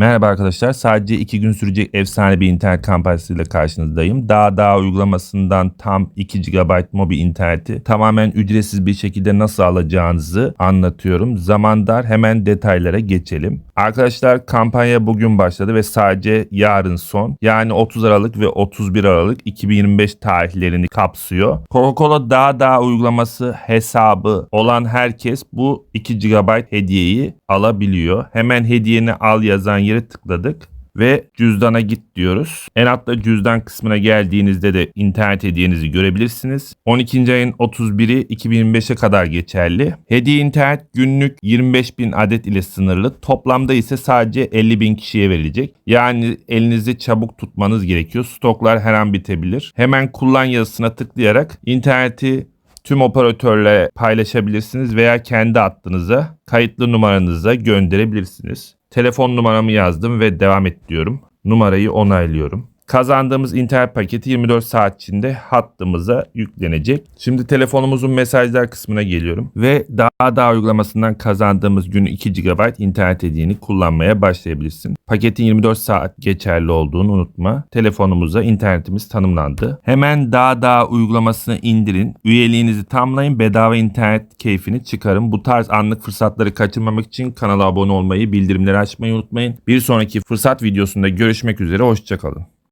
Merhaba arkadaşlar. Sadece 2 gün sürecek efsane bir internet kampanyasıyla karşınızdayım. Daha daha uygulamasından tam 2 GB mobil interneti tamamen ücretsiz bir şekilde nasıl alacağınızı anlatıyorum. Zaman dar hemen detaylara geçelim. Arkadaşlar kampanya bugün başladı ve sadece yarın son. Yani 30 Aralık ve 31 Aralık 2025 tarihlerini kapsıyor. Coca-Cola daha daha uygulaması hesabı olan herkes bu 2 GB hediyeyi alabiliyor. Hemen hediyeni al yazan yere tıkladık ve cüzdana git diyoruz. En altta cüzdan kısmına geldiğinizde de internet hediyenizi görebilirsiniz. 12. ayın 31'i 2025'e kadar geçerli. Hediye internet günlük 25 bin adet ile sınırlı. Toplamda ise sadece 50 bin kişiye verilecek. Yani elinizi çabuk tutmanız gerekiyor. Stoklar her an bitebilir. Hemen kullan yazısına tıklayarak interneti tüm operatörle paylaşabilirsiniz veya kendi hattınıza, kayıtlı numaranıza gönderebilirsiniz. Telefon numaramı yazdım ve devam et diyorum. Numarayı onaylıyorum. Kazandığımız internet paketi 24 saat içinde hattımıza yüklenecek. Şimdi telefonumuzun mesajlar kısmına geliyorum. Ve daha daha uygulamasından kazandığımız gün 2 GB internet hediyeni kullanmaya başlayabilirsin. Paketin 24 saat geçerli olduğunu unutma. Telefonumuza internetimiz tanımlandı. Hemen daha daha uygulamasını indirin. Üyeliğinizi tamamlayın. Bedava internet keyfini çıkarın. Bu tarz anlık fırsatları kaçırmamak için kanala abone olmayı, bildirimleri açmayı unutmayın. Bir sonraki fırsat videosunda görüşmek üzere. Hoşçakalın.